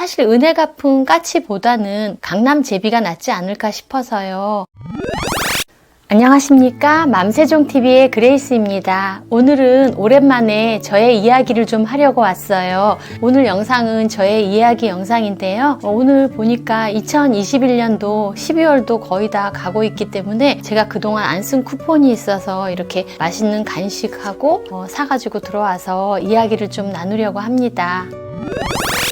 사실 은혜 갚은 까치보다는 강남 제비가 낫지 않을까 싶어서요. 안녕하십니까. 맘세종TV의 그레이스입니다. 오늘은 오랜만에 저의 이야기를 좀 하려고 왔어요. 오늘 영상은 저의 이야기 영상인데요. 어, 오늘 보니까 2021년도 12월도 거의 다 가고 있기 때문에 제가 그동안 안 쓴 쿠폰이 있어서 이렇게 맛있는 간식하고 어, 사가지고 들어와서 이야기를 좀 나누려고 합니다.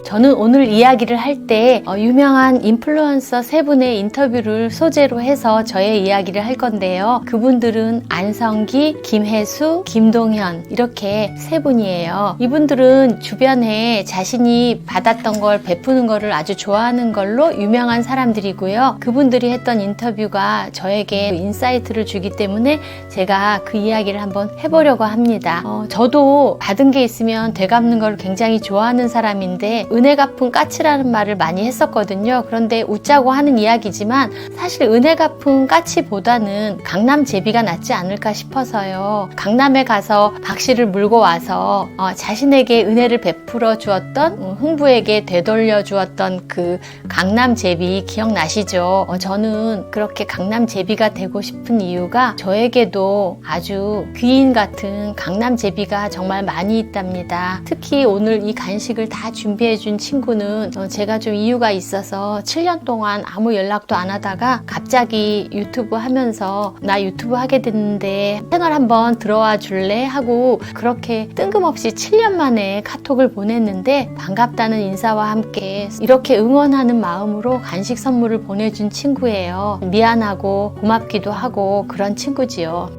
저는 오늘 이야기를 할때 어, 유명한 인플루언서 세 분의 인터뷰를 소재로 해서 저의 이야기를 할 건데요. 그분들은 안성기, 김혜수, 김동현 이렇게 세 분이에요. 이분들은 주변에 자신이 받았던 걸 베푸는 거를 아주 좋아하는 걸로 유명한 사람들이고요. 그분들이 했던 인터뷰가 저에게 인사이트를 주기 때문에 제가 그 이야기를 한번 해보려고 합니다. 어, 저도 받은 게 있으면 되갚는 걸 굉장히 좋아하는 사람 인데 은혜 갚은 까치라는 말을 많이 했었거든요. 그런데 웃자고 하는 이야기지만 사실 은혜 갚은 까치보다는 강남 제비가 낫지 않을까 싶어서요. 강남에 가서 박 씨를 물고 와서 어, 자신에게 은혜를 베풀어 주었던 음, 흥부에게 되돌려 주었던 그 강남 제비 기억나시죠? 어, 저는 그렇게 강남 제비가 되고 싶은 이유가 저에게도 아주 귀인 같은 강남 제비가 정말 많이 있답니다. 특히 오늘 이 간식을 다 준비해 준 친구는 어, 제가 좀 이유가 있어서 7년 동안 아무 연락도 안 하다가 갑자기 유튜브 하면서 나 유튜브 하게 됐는데 채널 한번 들어와 줄래? 하고 그렇게 뜬금없이 7년 만에 카톡을 보냈는데 반갑다는 인사와 함께 이렇게 응원하는 마음으로 간식 선물을 보내준 친구예요. 미안하고 고맙기도 하고 그런 친구지요.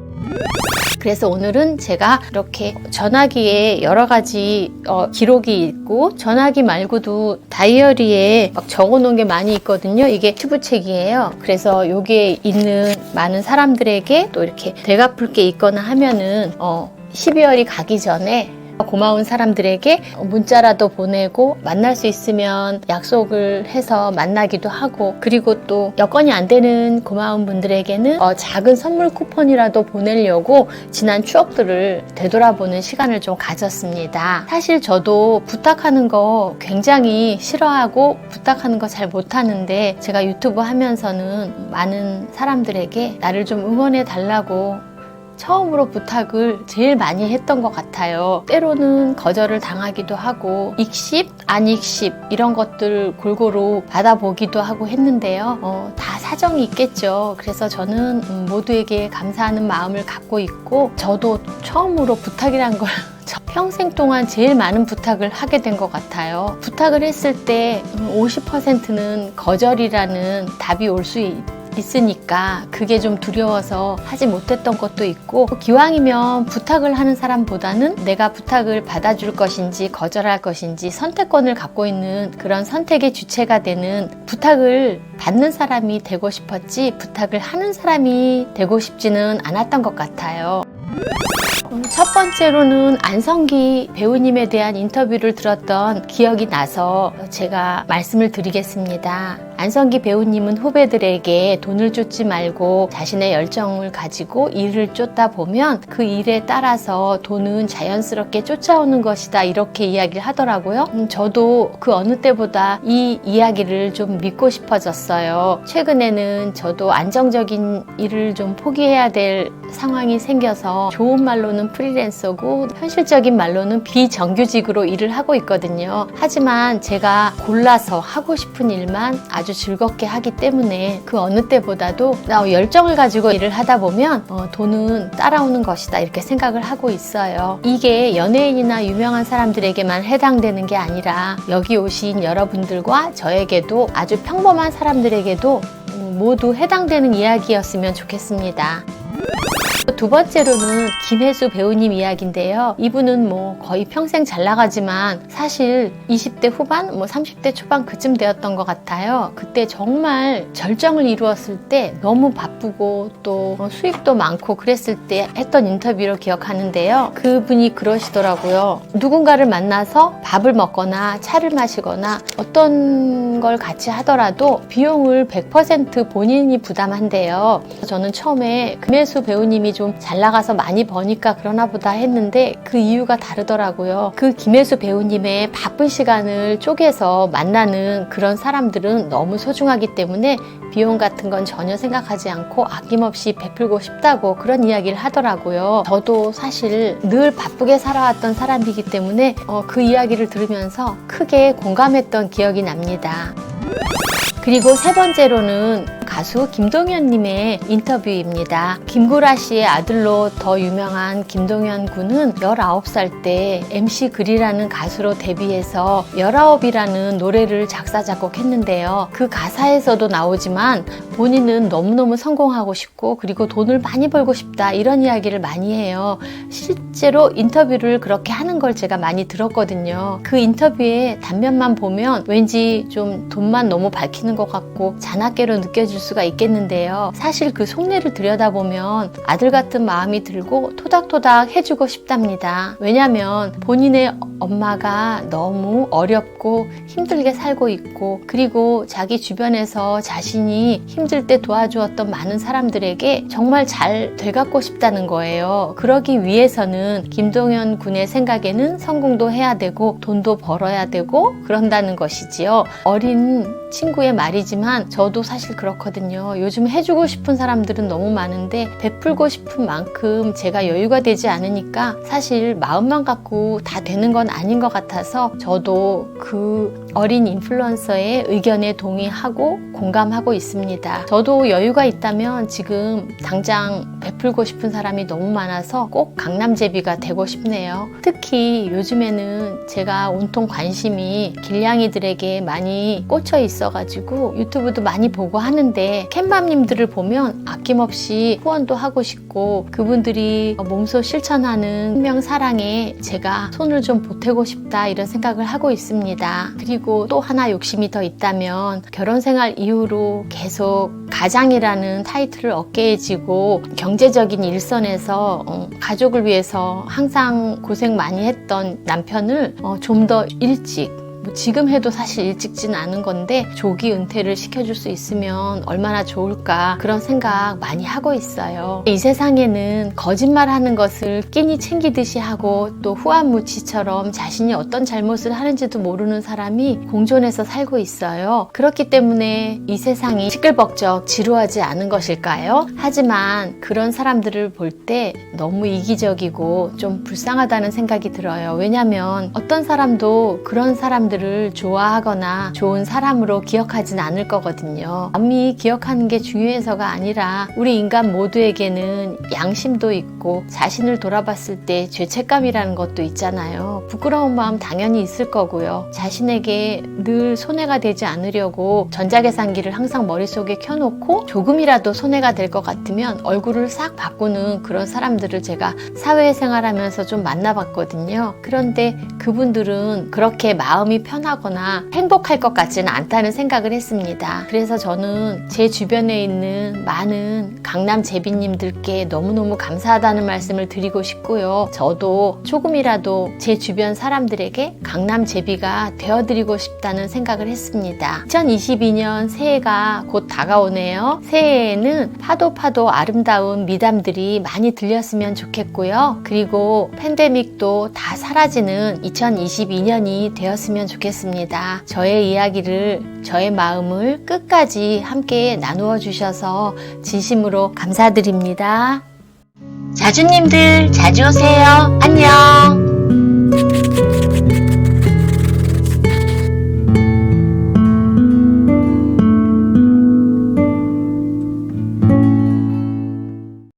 그래서 오늘은 제가 이렇게 전화기에 여러 가지 어, 기록이 있고 전화기 말고도 다이어리에 막 적어 놓은 게 많이 있거든요. 이게 튜브책이에요. 그래서 여기에 있는 많은 사람들에게 또 이렇게 되갚을 게 있거나 하면은 어, 12월이 가기 전에 고마운 사람들에게 문자라도 보내고 만날 수 있으면 약속을 해서 만나기도 하고 그리고 또 여건이 안 되는 고마운 분들에게는 어, 작은 선물 쿠폰이라도 보내려고 지난 추억들을 되돌아보는 시간을 좀 가졌습니다. 사실 저도 부탁하는 거 굉장히 싫어하고 부탁하는 거 잘 못하는데 제가 유튜브 하면서는 많은 사람들에게 나를 좀 응원해 달라고 처음으로 부탁을 제일 많이 했던 것 같아요. 때로는 거절을 당하기도 하고 익십, 안익십 이런 것들 골고루 받아보기도 하고 했는데요. 어, 다 사정이 있겠죠. 그래서 저는 음, 모두에게 감사하는 마음을 갖고 있고 저도 처음으로 부탁이란 걸 평생 동안 제일 많은 부탁을 하게 된 것 같아요. 부탁을 했을 때 50%는 거절이라는 답이 올 수 있. 있으니까 그게 좀 두려워서 하지 못했던 것도 있고 기왕이면 부탁을 하는 사람보다는 내가 부탁을 받아줄 것인지 거절할 것인지 선택권을 갖고 있는 그런 선택의 주체가 되는 부탁을 받는 사람이 되고 싶었지 부탁을 하는 사람이 되고 싶지는 않았던 것 같아요. 음, 첫 번째로는 안성기 배우님에 대한 인터뷰를 들었던 기억이 나서 제가 말씀을 드리겠습니다. 안성기 배우님은 후배들에게 돈을 쫓지 말고 자신의 열정을 가지고 일을 쫓다 보면 그 일에 따라서 돈은 자연스럽게 쫓아오는 것이다 이렇게 이야기를 하더라고요. 음, 저도 그 어느 때보다 이 이야기를 좀 믿고 싶어졌어요. 최근에는 저도 안정적인 일을 좀 포기해야 될 상황이 생겨서 좋은 말로는 프리랜서고 현실적인 말로는 비정규직으로 일을 하고 있거든요. 하지만 제가 골라서 하고 싶은 일만 아주 즐겁게 하기 때문에 그 어느 때보다도 나 열정을 가지고 일을 하다 보면 어, 돈은 따라오는 것이다 이렇게 생각을 하고 있어요. 이게 연예인이나 유명한 사람들에게만 해당되는 게 아니라 여기 오신 여러분들과 저에게도 아주 평범한 사람들에게도 음, 모두 해당되는 이야기였으면 좋겠습니다. 두 번째로는 김혜수 배우님 이야기인데요. 이분은 뭐 거의 평생 잘 나가지만 사실 20대 후반, 뭐 30대 초반 그쯤 되었던 것 같아요. 그때 정말 절정을 이루었을 때 너무 바쁘고 또 수입도 많고 그랬을 때 했던 인터뷰로 기억하는데요. 그분이 그러시더라고요. 누군가를 만나서 밥을 먹거나 차를 마시거나 어떤 걸 같이 하더라도 비용을 100% 본인이 부담한대요. 저는 처음에 김혜수 배우님이 본인이 좀 잘 나가서 많이 버니까 그러나 보다 했는데 그 이유가 다르더라고요. 그 김혜수 배우님의 바쁜 시간을 쪼개서 만나는 그런 사람들은 너무 소중하기 때문에 비용 같은 건 전혀 생각하지 않고 아낌없이 베풀고 싶다고 그런 이야기를 하더라고요. 저도 사실 늘 바쁘게 살아왔던 사람이기 때문에 어, 그 이야기를 들으면서 크게 공감했던 기억이 납니다. 그리고 세 번째로는 가수 김동현님의 인터뷰입니다. 김구라 씨의 아들로 더 유명한 김동현 군은 19살 때 MC 글이라는 가수로 데뷔해서 19이라는 노래를 작사, 작곡했는데요. 그 가사에서도 나오지만 본인은 너무너무 성공하고 싶고 그리고 돈을 많이 벌고 싶다 이런 이야기를 많이 해요. 실제로 인터뷰를 그렇게 하는 걸 제가 많이 들었거든요. 그 인터뷰의 단면만 보면 왠지 좀 돈만 너무 밝히는 것 같고 잔악계로 느껴질 수가 있겠는데요. 사실 그 속내를 들여다보면 아들 같은 마음이 들고 토닥토닥 해주고 싶답니다. 왜냐면 본인의 엄마가 너무 어렵고 힘들게 살고 있고 그리고 자기 주변에서 자신이 힘들 때 도와주었던 많은 사람들에게 정말 잘 돼갖고 싶다는 거예요. 그러기 위해서는 김동현 군의 생각에는 성공도 해야 되고 돈도 벌어야 되고 그런다는 것이지요. 어린 친구의 말이지만 저도 사실 그렇거든요. 요즘 해주고 싶은 사람들은 너무 많은데 베풀고 싶은 만큼 제가 여유가 되지 않으니까 사실 마음만 갖고 다 되는 건 아닌 것 같아서 저도 그 어린 인플루언서의 의견에 동의하고 공감하고 있습니다. 저도 여유가 있다면 지금 당장 베풀고 싶은 사람이 너무 많아서 꼭 강남제비가 되고 싶네요. 특히 요즘에는 제가 온통 관심이 길냥이들에게 많이 꽂혀 있어가지고 유튜브도 많이 보고 하는데 캔맘님들을 보면 아낌없이 후원도 하고 싶고 그분들이 몸소 실천하는 생명 사랑에 제가 손을 좀 보태고 싶다 이런 생각을 하고 있습니다. 그리고 또 하나 욕심이 더 있다면 결혼 생활 이후로 계속 가장이라는 타이틀을 얻게 해지고 경제적인 일선에서 어, 가족을 위해서 항상 고생 많이 했던 남편을 어, 좀 더 일찍 뭐 지금 해도 사실 일찍진 않은 건데 조기 은퇴를 시켜줄 수 있으면 얼마나 좋을까 그런 생각 많이 하고 있어요. 이 세상에는 거짓말 하는 것을 끼니 챙기듯이 하고 또 후한무치처럼 자신이 어떤 잘못을 하는지도 모르는 사람이 공존해서 살고 있어요. 그렇기 때문에 이 세상이 시끌벅적 지루하지 않은 것일까요? 하지만 그런 사람들을 볼 때 너무 이기적이고 좀 불쌍하다는 생각이 들어요. 왜냐면 어떤 사람도 그런 사람 사람들을 좋아하거나 좋은 사람으로 기억하진 않을 거거든요. 남이 기억하는 게 중요해서가 아니라 우리 인간 모두에게는 양심도 있고 자신을 돌아봤을 때 죄책감이라는 것도 있잖아요. 부끄러운 마음 당연히 있을 거고요. 자신에게 늘 손해가 되지 않으려고 전자계산기를 항상 머릿속에 켜놓고 조금이라도 손해가 될 것 같으면 얼굴을 싹 바꾸는 그런 사람들을 제가 사회생활하면서 좀 만나봤거든요. 그런데 그분들은 그렇게 편하거나 행복할 것 같지는 않다는 생각을 했습니다. 그래서 저는 제 주변에 있는 많은 강남 제비님들께 너무너무 감사하다는 말씀을 드리고 싶고요. 저도 조금이라도 제 주변 사람들에게 강남 제비가 되어드리고 싶다는 생각을 했습니다. 2022년 새해가 곧 다가오네요. 새해에는 파도 파도 아름다운 미담들이 많이 들렸으면 좋겠고요. 그리고 팬데믹도 다 사라지는 2022년이 되었으면 좋겠습니다. 저의 이야기를, 저의 마음을 끝까지 함께 나누어 주셔서 진심으로 감사드립니다. 자주님들 자주 오세요. 안녕.